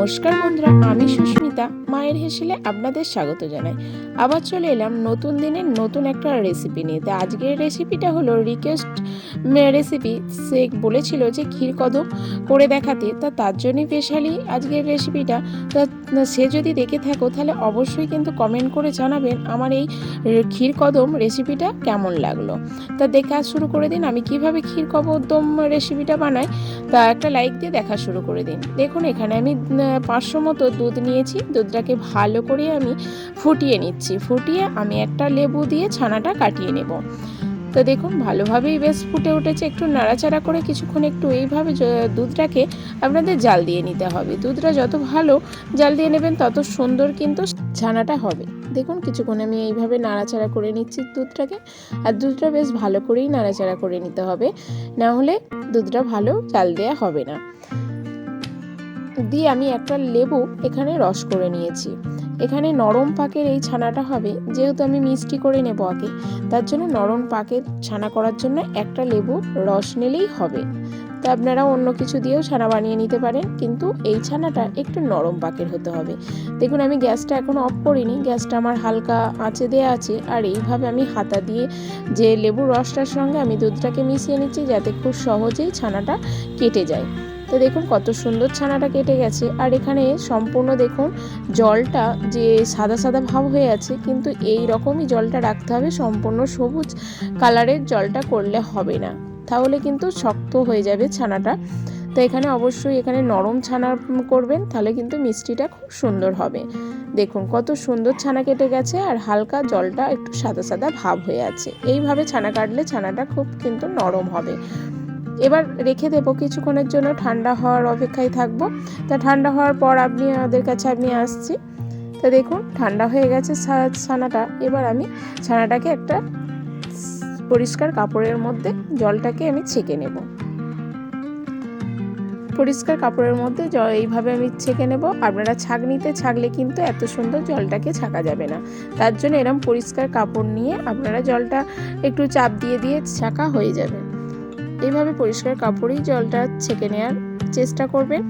নমস্কার বন্ধুরা, আমি সুস্মিতা। মায়ের হেসেলে আপনাদের স্বাগত জানাই। আবার চলে এলাম নতুন দিনের নতুন একটা রেসিপি নিয়ে। তো আজকের রেসিপিটা হলো রিকোয়েস্ট রেসিপি সে বলেছিল যে ক্ষীর কদম করে দেখাতে। তা তার জন্যই স্পেশালি আজকের রেসিপিটা তা সে যদি দেখে থাকো, তাহলে অবশ্যই কিন্তু কমেন্ট করে জানাবেন আমার এই ক্ষীর কদম রেসিপিটা কেমন লাগল। তা দেখা শুরু করে দিন, আমি কীভাবে ক্ষীর কদম রেসিপিটা বানাই। তা একটা লাইক দিয়ে দেখা শুরু করে দিন। দেখুন, এখানে আমি পাঁচশো মতো দুধ নিয়েছি। দুধটাকে ভালো করে আমি ফুটিয়ে নিচ্ছি। ফুটিয়ে আমি একটা লেবু দিয়ে ছানাটা কাটিয়ে নেব। তো দেখুন, ভালোভাবেই বেশ ফুটে উঠেছে। একটু নাড়াচাড়া করে কিছুক্ষণ একটু এইভাবে দুধটাকে আপনাদের জাল দিয়ে নিতে হবে। দুধটা যত ভালো জাল দিয়ে নেবেন, তত সুন্দর কিন্তু ছানাটা হবে। দেখুন, কিছুক্ষণ আমি এইভাবে নাড়াচাড়া করে নিচ্ছি দুধটাকে। আর দুধটা বেশ ভালো করেই নাড়াচাড়া করে নিতে হবে। না হলে দুধটা ভালো জাল দেওয়া হবে না। দিয়ে আমি একটা লেবু এখানে রস করে নিয়েছি। এখানে নরম পাকের এই ছানাটা হবে, যেহেতু আমি মিষ্টি করে নেব আগে, তার জন্য নরম পাকের ছানা করার জন্য একটা লেবু রস নিলেই হবে। তা আপনারা অন্য কিছু দিয়েও ছানা বানিয়ে নিতে পারেন, কিন্তু এই ছানাটা একটু নরম পাকের হতে হবে। দেখুন, আমি গ্যাসটা এখন অফ করিনি, গ্যাসটা আমার হালকা আঁচে দেওয়া আছে, আর এইভাবে আমি হাতা দিয়ে যে লেবুর রসটার সঙ্গে আমি দুধটাকে মিশিয়ে নিচ্ছি, যাতে খুব সহজেই ছানাটা কেটে যায়। তো দেখুন কত সুন্দর ছানাটা কেটে গেছে। আর এখানে সম্পূর্ণ দেখুন জলটা যে সাদা সাদা ভাব হয়ে আছে, কিন্তু এই রকমই জলটা রাখতে হবে, সম্পূর্ণ সবুজ কালারের জলটা করলে হবে না। তাহলে কিন্তু শক্ত হয়ে যাবে ছানাটা। তো এখানে অবশ্যই এখানে নরম ছানা করবেন, তাহলে কিন্তু মিষ্টিটা খুব সুন্দর হবে। দেখুন কত সুন্দর ছানা কেটে গেছে, আর হালকা জলটা একটু সাদা সাদা ভাব হয়ে আছে। এইভাবে ছানা কাটলে ছানাটা খুব কিন্তু নরম হবে। এবার রেখে দেবো, কিছুক্ষণের জন্য ঠান্ডা হওয়ার অপেক্ষায় থাকব। তা ঠান্ডা হওয়ার পর আপনি, আমাদের কাছে আপনি আসছি। তা দেখুন, ঠান্ডা হয়ে গেছে ছানাটা। এবার আমি ছানাটাকে একটা পরিষ্কার কাপড়ের মধ্যে, জলটাকে আমি ছেঁকে নেব। পরিষ্কার কাপড়ের মধ্যে জ- এইভাবে আমি ছেঁকে নেব। আপনারা ছাঁকনিতে ছাকলে কিন্তু এত সুন্দর জলটাকে ছাকা যাবে না। তার জন্য এরম পরিষ্কার কাপড় নিয়ে আপনারা জলটা একটু চাপ দিয়ে দিয়ে ছাকা হয়ে যাবে। এইভাবে পরিষ্কার কাপড়েই জলটা ছেঁকে নেওয়ার চেষ্টা করবেন।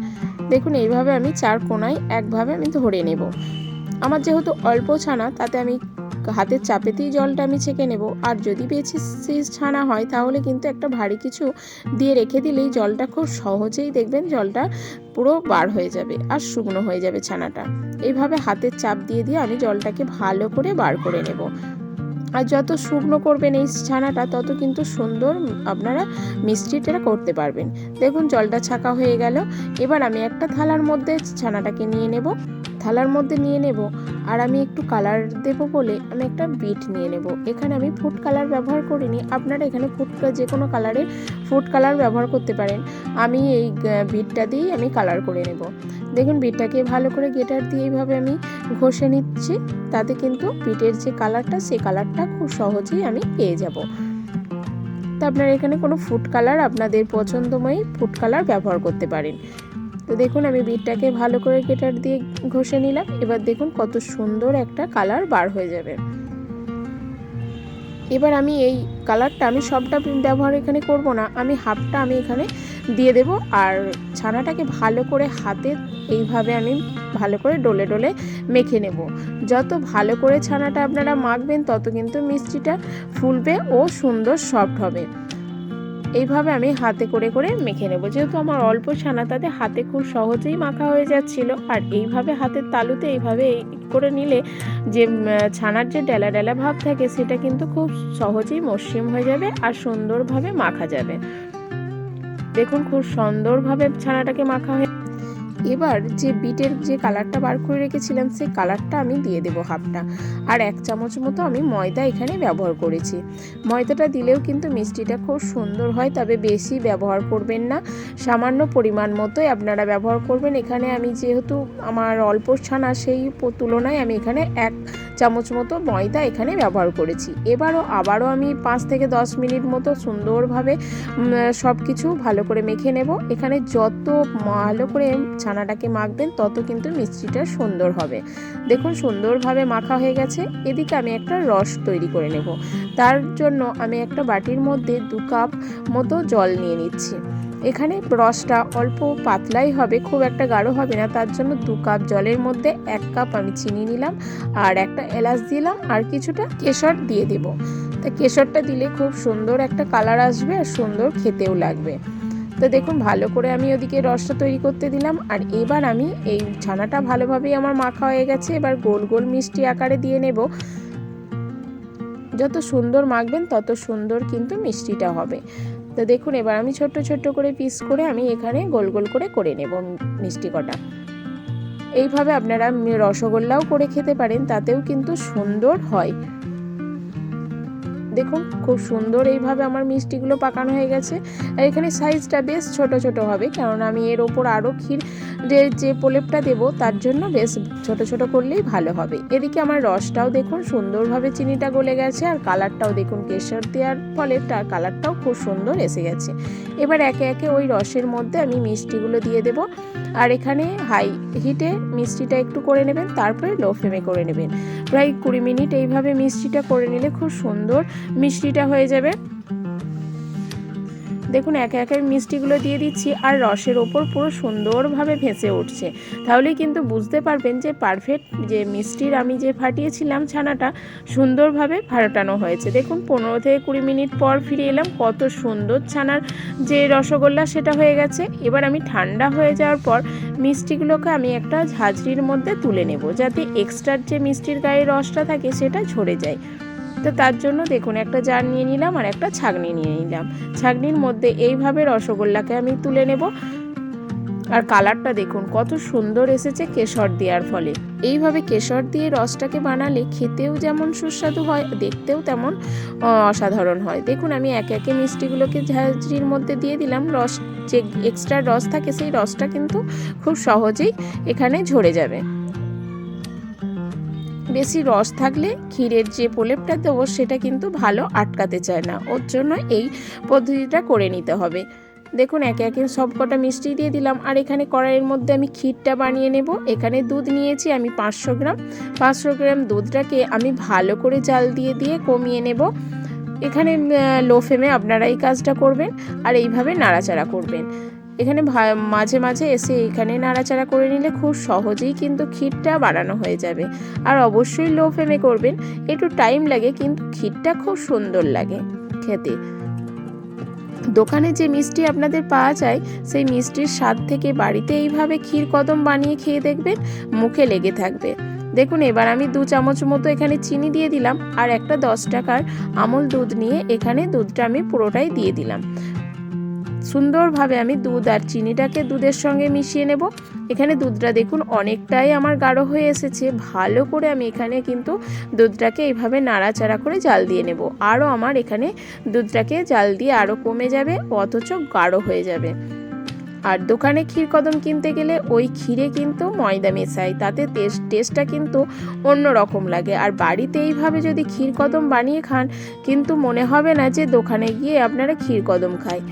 দেখুন, এইভাবে আমি চার কোনায় একভাবে আমি ধরে নেব। আমার যেহেতু অল্প ছানা, তাতে আমি হাতের চাপেতেই জলটা আমি ছেঁকে নেব। আর যদি বেশি ছানা হয়, তাহলে কিন্তু একটা ভারী কিছু দিয়ে রেখে দিলেই জলটা খুব সহজেই দেখবেন জলটা পুরো বার হয়ে যাবে আর শুকনো হয়ে যাবে ছানাটা। এইভাবে হাতের চাপ দিয়ে দিয়ে আমি জলটাকে ভালো করে বার করে নেব। আর যত শুকনো করবেন এই ছানাটা, তত কিন্তু সুন্দর আপনারা মিষ্টিটা করতে পারবেন। দেখুন, জলটা ছাকা হয়ে গেল। এবার আমি একটা থালার মধ্যে ছানাটাকে নিয়ে নেব। থালার মধ্যে নিয়ে নেব আর আমি একটু কালার দেব বলে আমি একটা বিট নিয়ে নেব। এখানে আমি ফুড কালার ব্যবহার করিনি। আপনারা এখানে ফুড যে কোনো কালারের ফুড কালার ব্যবহার করতে পারেন। আমি এই বিটটা দিয়েই আমি কালার করে নেব। দেখুন বিটটাকে ভালো করে গেটার দিয়ে এইভাবে আমি ঘষে নিচ্ছি। তাতে কিন্তু বিটের যে কালারটা সেই কালারটা খুব সহজেই আমি পেয়ে যাব। তো আপনারা এখানে কোনো ফুড কালার আপনাদের পছন্দময় ফুড কালার ব্যবহার করতে পারেন। তো দেখুন, আমি বিটটাকে ভালো করে গেটার দিয়ে ঘষে নিলাম। এবার দেখুন কত সুন্দর একটা কালার বার হয়ে যাবে। এবার আমি এই কালারটা, আমি সবটা ব্যবহার এখানে করব না। আমি হাফটা আমি এখানে দিয়ে দেব আর ছানাটাকে ভালো করে হাতে এইভাবে আমি ভালো করে ডলে ডলে মেখে নেব। যত ভালো করে ছানাটা আপনারা মাখবেন, তত কিন্তু মিষ্টিটা ফুলবে ও সুন্দর সফট হবে। এইভাবে আমি হাতে করে করে মেখে নেব। যেহেতু আমার অল্প ছানা, তাতে হাতে খুব সহজেই মাখা হয়ে যাচ্ছিল। আর এইভাবে হাতের তালুতে এইভাবে এই করে নিলে যে ছানার যে ডেলা ডেলা ভাব থাকে, সেটা কিন্তু খুব সহজেই মসৃণ হয়ে যাবে আর সুন্দরভাবে মাখা যাবে। দেখুন, খুব সুন্দরভাবে ছানাটাকে মাখা হয়ে এবার যে বিটের যে কালারটা বার করে রেখেছিলাম, সেই কালারটা আমি দিয়ে দেবো হাফটা। আর এক চামচ মতো আমি ময়দা এখানে ব্যবহার করেছি। ময়দাটা দিলেও কিন্তু মিষ্টিটা খুব সুন্দর হয়, তবে বেশি ব্যবহার করবেন না। সামান্য পরিমাণ মতোই আপনারা ব্যবহার করবেন। এখানে আমি যেহেতু আমার অল্প ছানা, সেই তুলনায় আমি এখানে এক চামচ মতো ময়দা এখানে ব্যবহার করেছি। এবারও আবারও আমি পাঁচ থেকে দশ মিনিট মতো সুন্দরভাবে সব কিছু ভালো করে মেখে নেব। এখানে যত ভালো করে ছানাটাকে মাখবেন, তত কিন্তু মিষ্টিটা সুন্দর হবে। দেখুন, সুন্দরভাবে মাখা হয়ে গেছে। এদিকে আমি একটা রস তৈরি করে নেব। তার জন্য আমি একটা বাটির মধ্যে দু কাপ মতো জল নিয়ে নিচ্ছি। এখানে রসটা অল্প পাতলাই হবে, খুব একটা গাঢ় হবে না। তার জন্য দু কাপ জলের মধ্যে এক কাপ আমি চিনি নিলাম, আর একটা এলাচ দিলাম, আর কিছুটা কেশর দিয়ে দেব। তা কেশরটা দিলে খুব সুন্দর একটা কালার আসবে আর সুন্দর খেতেও লাগবে। তো দেখুন, ভালো করে আমি ওদিকে রসটা তৈরি করতে দিলাম, আর এবার আমি এই ছানাটা ভালোভাবেই আমার মাখা হয়ে গেছে। এবার গোল গোল মিষ্টি আকারে দিয়ে নেব। যত সুন্দর মাখবেন, তত সুন্দর কিন্তু মিষ্টিটা হবে। তো দেখুন, এবার আমি ছোট্ট ছোট্ট করে পিস করে আমি এখানে গোল গোল করে করে নেব মিষ্টি কটা। এইভাবে আপনারা রসগোল্লাও করে খেতে পারেন, তাতেও কিন্তু সুন্দর হয়। দেখুন, খুব সুন্দর এইভাবে আমার মিষ্টিগুলো পাকানো হয়ে গেছে। আর এখানে সাইজটা বেশ ছোট ছোট হবে কারণ আমি এর ওপর আরও ক্ষীর যে যে প্রলেপটা দেবো তার জন্য বেশ ছোট ছোট করলেই ভালো হবে। এদিকে আমার রসটাও দেখুন সুন্দরভাবে চিনিটা গলে গেছে আর কালারটাও দেখুন কেশর দেওয়ার ফলে তার কালারটাও খুব সুন্দর এসে গেছে। এবার একে একে ওই রসের মধ্যে আমি মিষ্টিগুলো দিয়ে দেব আর এখানে হাই হিটে মিষ্টিটা একটু করে নেবেন, তারপরে লো ফ্লেমে করে নেবেন। প্রায় কুড়ি মিনিট এইভাবে মিষ্টিটা করে নিলে খুব সুন্দর মিষ্টিটা হয়ে যাবে। দেখুন, একে একে মিষ্টিগুলো দিয়ে দিচ্ছি আর রসের ওপর পুরো সুন্দরভাবে ভেসে উঠছে। তাহলেই কিন্তু বুঝতে পারবেন যে পারফেক্ট যে মিষ্টির আমি যে ফাটিয়েছিলাম ছানাটা, সুন্দরভাবে ফাটানো হয়েছে। দেখুন, পনেরো থেকে কুড়ি মিনিট পর ফিরে এলাম, কত সুন্দর ছানার যে রসগোল্লা সেটা হয়ে গেছে। এবার আমি ঠান্ডা হয়ে যাওয়ার পর মিষ্টিগুলোকে আমি একটা ঝাঁঝরির মধ্যে তুলে নেব, যাতে এক্সট্রার যে মিষ্টির গায়ে রসটা থাকে সেটা ঝরে যায়। তো তার জন্য দেখুন, একটা জার নিয়ে নিলাম আর একটা ছাগনি নিয়ে নিলাম। ছাগনির মধ্যে এইভাবে রসগোল্লাকে আমি তুলে নেব। আর কালারটা দেখুন, কত সুন্দর এসেছে কেশর দেওয়ার ফলে। এইভাবে কেশর দিয়ে রসটাকে বানালে খেতেও যেমন সুস্বাদু হয়, দেখতেও তেমন অসাধারণ হয়। দেখুন, আমি একে একে মিষ্টিগুলোকে ঝাঁঝরির মধ্যে দিয়ে দিলাম। রস যে এক্সট্রা রস থাকে, সেই রসটা কিন্তু খুব সহজেই এখানে ঝরে যাবে। বেশি রস থাকলে ক্ষীরের যে প্রলেপটা দেবো, সেটা কিন্তু ভালো আটকাতে চায় না। ওর জন্য এই পদ্ধতিটা করে নিতে হবে। দেখুন, একে একে সব কটা মিষ্টি দিয়ে দিলাম। আর এখানে কড়াইয়ের মধ্যে আমি ক্ষীরটা বানিয়ে নেব। এখানে দুধ নিয়েছি আমি পাঁচশো গ্রাম। পাঁচশো গ্রাম দুধটাকে আমি ভালো করে জাল দিয়ে দিয়ে কমিয়ে নেব। এখানে লো ফ্লেমে আপনারা এই কাজটা করবেন। আর এইভাবে নাড়াচাড়া করবেন। এখানে মাঝে মাঝে এসে এখানে নাড়াচাড়া করে নিলে খুব সহজেই কিন্তু ক্ষীরটা বানানো হয়ে যাবে। আর অবশ্যই লো ফ্লেমে করবেন, একটু টাইম লাগে কিন্তু ক্ষীরটা খুব সুন্দর লাগে খেতে। দোকানে যে মিষ্টি আপনাদের পাওয়া যায়, সেই মিষ্টির স্বাদ থেকে বাড়িতে এইভাবে ক্ষীর কদম বানিয়ে খেয়ে দেখবেন, মুখে লেগে থাকবে। দেখুন, এবার আমি দু চামচ মতো এখানে চিনি দিয়ে দিলাম, আর একটা দশ টাকার আমল দুধ নিয়ে এখানে দুধটা আমি পুরোটাই দিয়ে দিলাম। সুন্দরভাবে আমি দুধ আর চিনিটাকে দুধের সঙ্গে মিশিয়ে নেব। এখানে দুধটা দেখুন অনেকটাই আমার গাঢ় হয়ে এসেছে। ভালো করে আমি এখানে কিন্তু দুধটাকে এইভাবে নাড়াচাড়া করে জাল দিয়ে নেব। আরও আমার এখানে দুধটাকে জাল দিয়ে আরও কমে যাবে, অথচ গাঢ় হয়ে যাবে। আর দোকানে ক্ষীর কদম কিনতে গেলে ওই ক্ষীরে কিন্তু ময়দা মেশাই, তাতে টেস্ট টেস্টটা কিন্তু অন্য রকম লাগে। আর বাড়িতে এইভাবে যদি ক্ষীর কদম বানিয়ে খান, কিন্তু মনে হবে না যে দোকানে গিয়ে আপনারা ক্ষীর কদম খায়।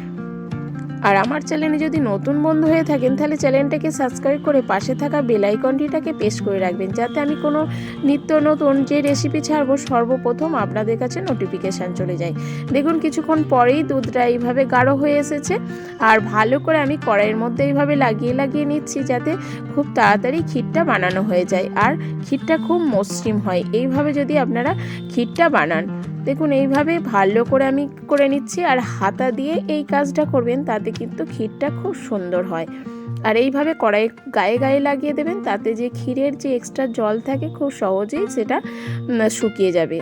আর আমার চ্যানেলে যদি নতুন বন্ধু হয়ে থাকেন, তাহলে চ্যানেলটাকে সাবস্ক্রাইব করে পাশে থাকা বেল আইকনটিটাকে পেশ করে রাখবেন, যাতে আমি কোনো নিত্য নতুন যে রেসিপি ছাড়বো, সর্বপ্রথম আপনাদের কাছে নোটিফিকেশান চলে যায়। দেখুন, কিছুক্ষণ পরেই দুধটা এইভাবে গাঢ় হয়ে এসেছে, আর ভালো করে আমি কড়াইয়ের মধ্যে এইভাবে লাগিয়ে লাগিয়ে নিচ্ছি, যাতে খুব তাড়াতাড়ি ক্ষীরটা বানানো হয়ে যায়। আর ক্ষীরটা খুব মসৃণ হয়। এইভাবে যদি আপনারা ক্ষীরটা বানান দেখুন, এইভাবে ভালো করে আমি করে নিচ্ছি আর হাতা দিয়ে এই কাজটা করবেন, তাতে কিন্তু ক্ষীরটা খুব সুন্দর হয়। আর এইভাবে কড়াই গায়ে গায়ে লাগিয়ে দেবেন, তাতে যে ক্ষীরের যে এক্সট্রা জল থাকে খুব সহজেই সেটা শুকিয়ে যাবে।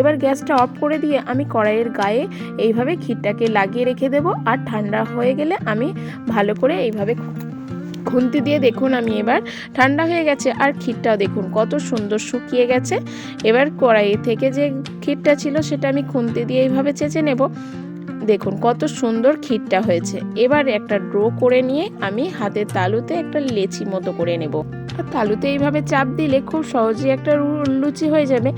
এবার গ্যাসটা অফ করে দিয়ে আমি কড়াইয়ের গায়ে এইভাবে ক্ষীরটাকে লাগিয়ে রেখে দেবো আর ঠান্ডা হয়ে গেলে আমি ভালো করে এইভাবে খুন্তি দিয়ে দেখুন আমি এবার ঠান্ডা হয়ে গেছে আর ক্ষীরটাও দেখুন কত সুন্দর শুকিয়ে গেছে। এবার কড়াই থেকে যে ক্ষীরটা ছিল সেটা আমি খুন্তি দিয়ে এইভাবে চেঁচে নেব। দেখুন কত সুন্দর ক্ষীরটা হয়েছে। এবার একটা ড্রো করে নিয়ে আমি হাতের তালুতে একটা লেচি মতো করে নেব। আর তালুতে এইভাবে চাপ দিলে খুব সহজেই একটা লুচি হয়ে যাবে।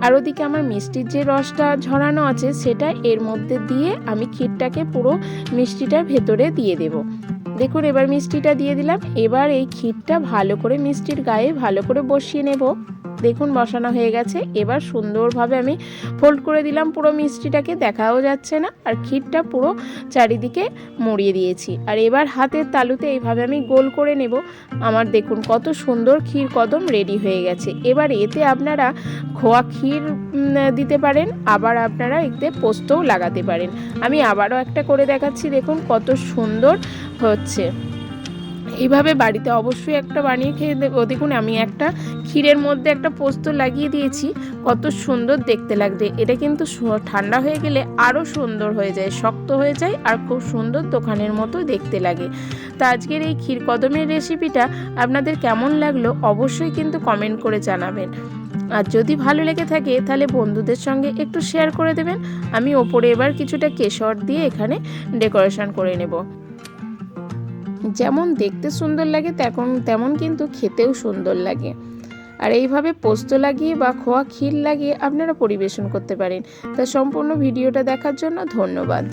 আর ওদিকে আমার মিষ্টির যে রসটা ঝরানো আছে সেটা এর মধ্যে দিয়ে আমি ক্ষীরটাকে পুরো মিষ্টিটার ভেতরে দিয়ে দেব। দেখুন এবার মিষ্টিটা দিয়ে দিলাম। এবার এই ক্ষীরটা ভালো করে মিষ্টির গায়ে ভালো করে বসিয়ে নেব। দেখুন বসানো হয়ে গেছে। এবার সুন্দরভাবে আমি ফোল্ড করে দিলাম পুরো মিষ্টিটাকে, দেখাও যাচ্ছে না। আর ক্ষীরটা পুরো চারিদিকে মুড়িয়ে দিয়েছি। আর এবার হাতের তালুতে এইভাবে আমি গোল করে নেব। আমার দেখুন কত সুন্দর ক্ষীর কদম রেডি হয়ে গেছে। এবার এতে আপনারা খোয়া ক্ষীর দিতে পারেন, আবার আপনারা এতে পোস্তও লাগাতে পারেন। আমি আবারও একটা করে দেখাচ্ছি, দেখুন কত সুন্দর হচ্ছে। এইভাবে বাড়িতে অবশ্যই একটা বানিয়ে খেয়ে দেবো। দেখুন, আমি একটা ক্ষীরের মধ্যে একটা পোস্ত লাগিয়ে দিয়েছি। কত সুন্দর দেখতে লাগবে। এটা কিন্তু ঠান্ডা হয়ে গেলে আরও সুন্দর হয়ে যায়, শক্ত হয়ে যায় আর খুব সুন্দর দোকানের মতো দেখতে লাগে। তো আজকের এই ক্ষীর কদমের রেসিপিটা আপনাদের কেমন লাগল অবশ্যই কিন্তু কমেন্ট করে জানাবেন। আর যদি ভালো লেগে থাকে, তাহলে বন্ধুদের সঙ্গে একটু শেয়ার করে দেবেন। আমি ওপরে এবার কিছুটা কেশর দিয়ে এখানে ডেকোরেশন করে নেব। যেমন দেখতে সুন্দর লাগে, তেমন তেমন কিন্তু খেতেও সুন্দর লাগে। আর এইভাবে পোস্ত লাগিয়ে বা খোয়া ক্ষীর লাগিয়ে আপনারা পরিবেশন করতে পারেন। তা সম্পূর্ণ ভিডিওটা দেখার জন্য ধন্যবাদ।